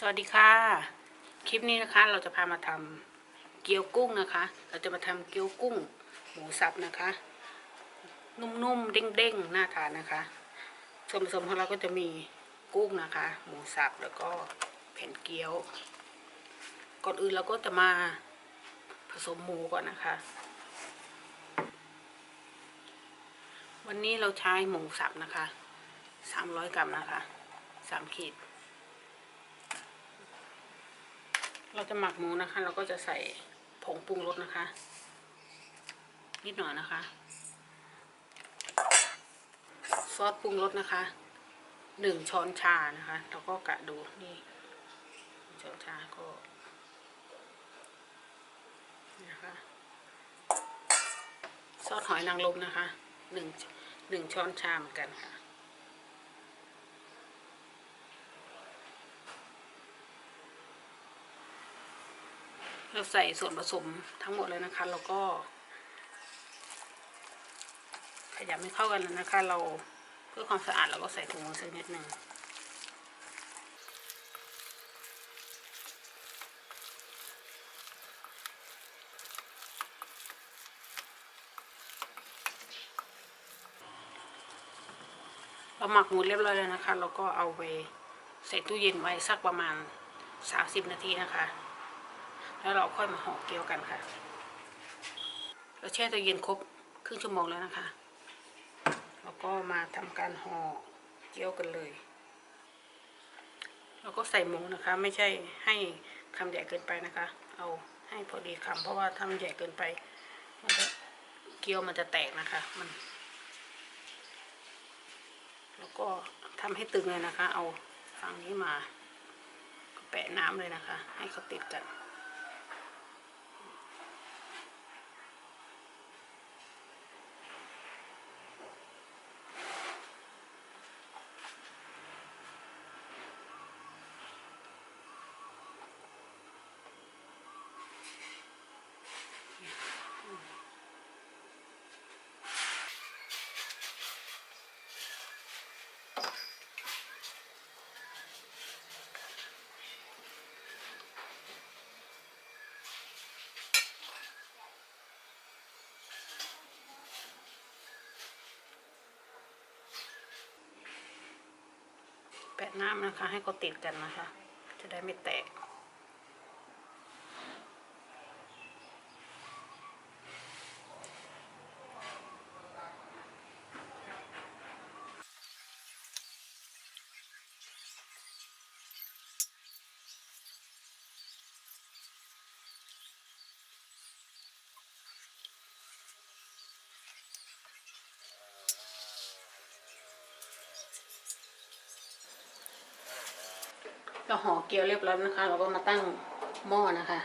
สวัสดีค่ะ คลิปนี้นะคะเราจะพามาทำเกี๊ยวกุ้งนะคะ เราจะมาทำเกี๊ยวกุ้ง หมูสับนะคะ นุ่มๆเด้งๆน่าทานนะคะ ส่วนผสมของเราก็จะมีกุ้งนะคะ หมูสับแล้วก็แผ่นเกี๊ยว ก่อนอื่นเราก็จะมาผสมหมูก่อนนะคะ วันนี้เราใช้หมูสับนะคะสามร้อยกรัมนะคะสามขีด เราจะหมักหมูนะคะ เราก็จะใส่ผงปรุงรสนะคะ นิดหน่อยนะคะ ซอสปรุงรสนะคะหนึ่งช้อนชานะคะแล้วก็กะดูนี่ช้อนชาก็นะคะซอสหอยนางรมนะคะหนึ่งหนึ่งช้อนชาเหมือนกันค่ะ เราใส่ส่วนผสมทั้งหมดเลยนะคะ แล้วก็ ขยำให้เข้ากันนะคะ เราเพื่อความสะอาดเราก็ใส่ถุงมือสักนิดหนึ่งเราหมักหมูเรียบร้อยแล้วนะคะเราก็เอาไปใส่ตู้เย็นไว้สักประมาณ 30 นาทีนะคะ แล้วเราค่อยมาห่อเกี๊ยวกันค่ะ เราแช่ตัวเย็นครบครึ่งชั่วโมงแล้วนะคะแล้วก็มาทำการห่อเกี๊ยวกันเลย เราก็ใส่หมูนะคะ ไม่ใช่ให้คำใหญ่เกินไปนะคะ เอาให้พอดีคำเพราะว่าถ้ามันใหญ่เกินไปมันจะเกี๊ยวมันจะแตกนะคะ มันแล้วก็ทำให้ตึงเลยนะคะ เอาฝั่งนี้มาแปะน้ำเลยนะคะ ให้เขาติดกัน น้ำนะคะ ให้เขาติดกันนะคะ จะได้ไม่แตก เราห่อเกี๊ยวเรียบร้อยนะคะ เราก็มาตั้งหม้อนะคะ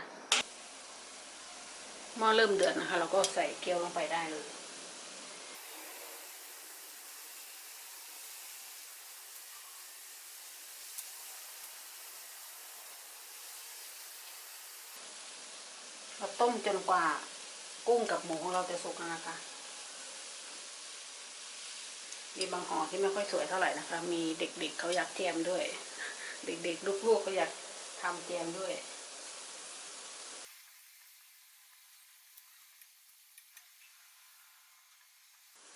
หม้อเริ่มเดือดนะคะ เราก็ใส่เกี๊ยวลงไปได้เลยเราต้มจนกว่ากุ้งกับหมูของเราจะสุกแล้วนะคะ มีบางห่อที่ไม่ค่อยสวยเท่าไหร่นะคะ มีเด็กๆเขาอยากเทียมด้วย เด็กๆ ลูกๆเขาอยากทำแจมด้วย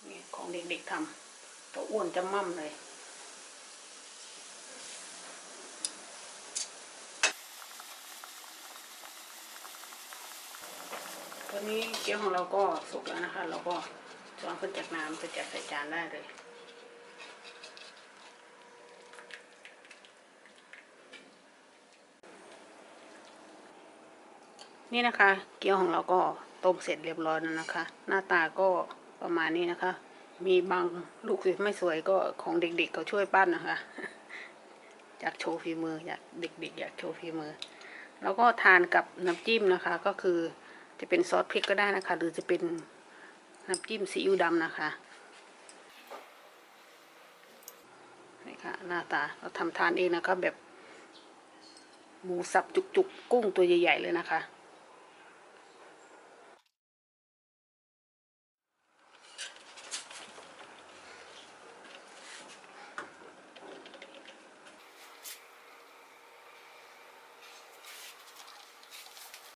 นี่ของเด็กๆทำตัวอ้วนจะมั่มเลยตอนนี้เกี๊ยวของเราก็สุกแล้วนะคะ เราก็ช้อนขึ้นจากน้ำไปจัดใส่จานได้เลย นี่นะคะ เกี๊ยวของเราก็ต้มเสร็จเรียบร้อยแล้วนะคะ หน้าตาก็ประมาณนี้นะคะ มีบางลูกสวยไม่สวยก็ของเด็กๆเขาช่วยปั้นนะคะอยากโชว์ฝีมืออยากเด็กๆอยากโชว์ฝีมือ แล้วก็ทานกับน้ำจิ้มนะคะ ก็คือจะเป็นซอสพริกก็ได้นะคะ หรือจะเป็นน้ำจิ้มซีอิ๊วดำนะคะนี่ค่ะหน้าตาเราทำทานเองนะคะแบบหมูสับจุกๆ กุ้งตัวใหญ่ ๆ เลยนะคะ